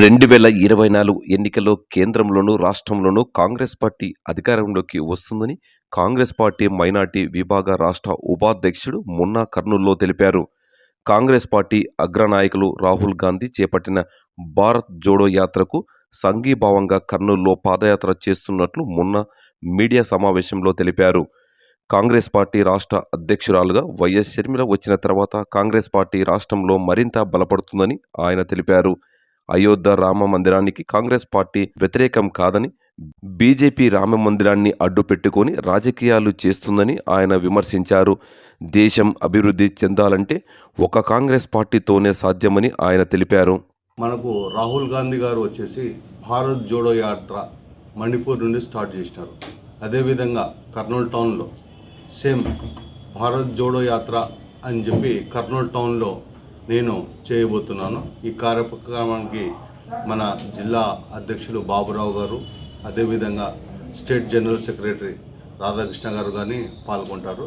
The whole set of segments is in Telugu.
రెండు వేల ఇరవై నాలుగు ఎన్నికల్లో కేంద్రంలోనూ రాష్ట్రంలోనూ కాంగ్రెస్ పార్టీ అధికారంలోకి వస్తుందని కాంగ్రెస్ పార్టీ మైనార్టీ విభాగ రాష్ట్ర ఉపాధ్యక్షుడు మున్నా కర్నూల్లో తెలిపారు. కాంగ్రెస్ పార్టీ అగ్రనాయకులు రాహుల్ గాంధీ చేపట్టిన భారత్ జోడో యాత్రకు సంఘీభావంగా కర్నూల్లో పాదయాత్ర చేస్తున్నట్లు మున్నా మీడియా సమావేశంలో తెలిపారు. కాంగ్రెస్ పార్టీ రాష్ట్ర అధ్యక్షురాలుగా వైఎస్ షర్మిల వచ్చిన తర్వాత కాంగ్రెస్ పార్టీ రాష్ట్రంలో మరింత బలపడుతుందని ఆయన తెలిపారు. అయోధ్య రామ మందిరానికి కాంగ్రెస్ పార్టీ వ్యతిరేకం కాదని బీజేపీ రామ మందిరాన్ని అడ్డుపెట్టుకొని రాజకీయాలు చేస్తుందని ఆయన విమర్శించారు. దేశం అభివృద్ధి చెందాలంటే ఒక కాంగ్రెస్ పార్టీతోనే సాధ్యమని ఆయన తెలిపారు. మనకు రాహుల్ గాంధీ గారు వచ్చేసి భారత్ జోడో యాత్ర మణిపూర్ నుండి స్టార్ట్ చేసినారు. అదేవిధంగా కర్నూలు టౌన్లో సేమ్ భారత్ జోడో యాత్ర అని చెప్పి కర్నూలు టౌన్లో నేను చేయబోతున్నాను. ఈ కార్యక్రమానికి మన జిల్లా అధ్యక్షులు బాబురావు గారు అదేవిధంగా స్టేట్ జనరల్ సెక్రటరీ రాధాకృష్ణ గారు కానీ పాల్గొంటారు.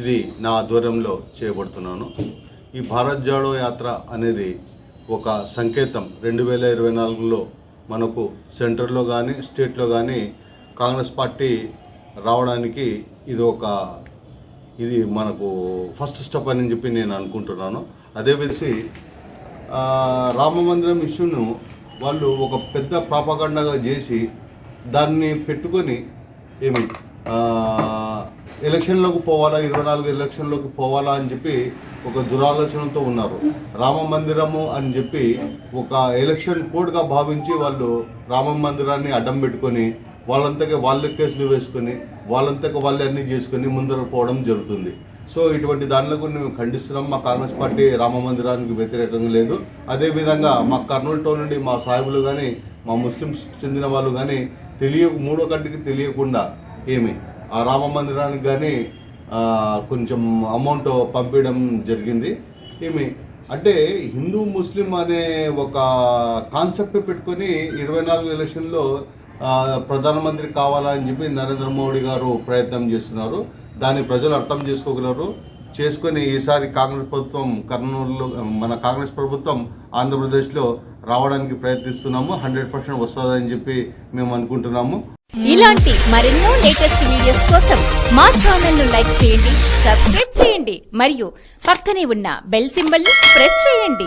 ఇది నా ఆధ్వర్యంలో చేయబడుతున్నాను. ఈ భారత్ జాడో యాత్ర అనేది ఒక సంకేతం. రెండు వేల ఇరవై నాలుగులో మనకు సెంటర్లో కానీ స్టేట్లో కానీ కాంగ్రెస్ పార్టీ రావడానికి ఇది ఒక ఇది మనకు ఫస్ట్ స్టెప్ అని చెప్పి నేను అనుకుంటున్నాను. అదే విధి రామ మందిరం ఇష్యూను వాళ్ళు ఒక పెద్ద ప్రాపగండగా చేసి దాన్ని పెట్టుకొని ఏమి ఎలక్షన్లోకి పోవాలా ఇరవై నాలుగు ఎలక్షన్లోకి పోవాలా అని చెప్పి ఒక దురాలోచనతో ఉన్నారు. రామ మందిరము అని చెప్పి ఒక ఎలక్షన్ కోడ్గా భావించి వాళ్ళు రామ మందిరాన్ని అడ్డం పెట్టుకొని వాళ్ళంతగా వాళ్ళే కేసులు వేసుకొని వాళ్ళంతగా వాళ్ళే అన్నీ చేసుకొని ముందరకు పోవడం జరుగుతుంది. సో ఇటువంటి దానిలకు మేము ఖండిస్తున్నాం. మా కాంగ్రెస్ పార్టీ రామ మందిరానికి వ్యతిరేకంగా లేదు. అదేవిధంగా మా కర్నూలు టౌన్ నుండి మా సాహిబులు కానీ మా ముస్లిమ్స్ చెందిన వాళ్ళు కానీ తెలియ మూడో కంటికి తెలియకుండా ఏమి ఆ రామ మందిరానికి కానీ కొంచెం అమౌంట్ పంపించడం జరిగింది. ఏమి అంటే హిందూ ముస్లిం అనే ఒక కాన్సెప్ట్ పెట్టుకొని ఇరవై నాలుగు ఎలక్షన్లో ప్రధానమంత్రి కావాలని చెప్పి నరేంద్ర మోడీ గారు ప్రయత్నం చేస్తున్నారు. దాన్ని ప్రజలు అర్థం చేసుకోగలరు. చేసుకొని ఈసారి కాంగ్రెస్ ప్రభుత్వం కర్నూలులో మన కాంగ్రెస్ ప్రభుత్వం ఆంధ్రప్రదేశ్లో రావడానికి ప్రయత్నిస్తున్నాము. హండ్రెడ్ పర్సెంట్ వస్తుందని చెప్పి మేము అనుకుంటున్నాము. ఇలాంటి మరెన్నో లేటెస్ట్ వీడియోస్ కోసం మా ఛానల్ను లైక్ చేయండి సబ్స్క్రైబ్ చేయండి మరియు పక్కనే ఉన్న బెల్ సింబల్ని ప్రెస్ చేయండి.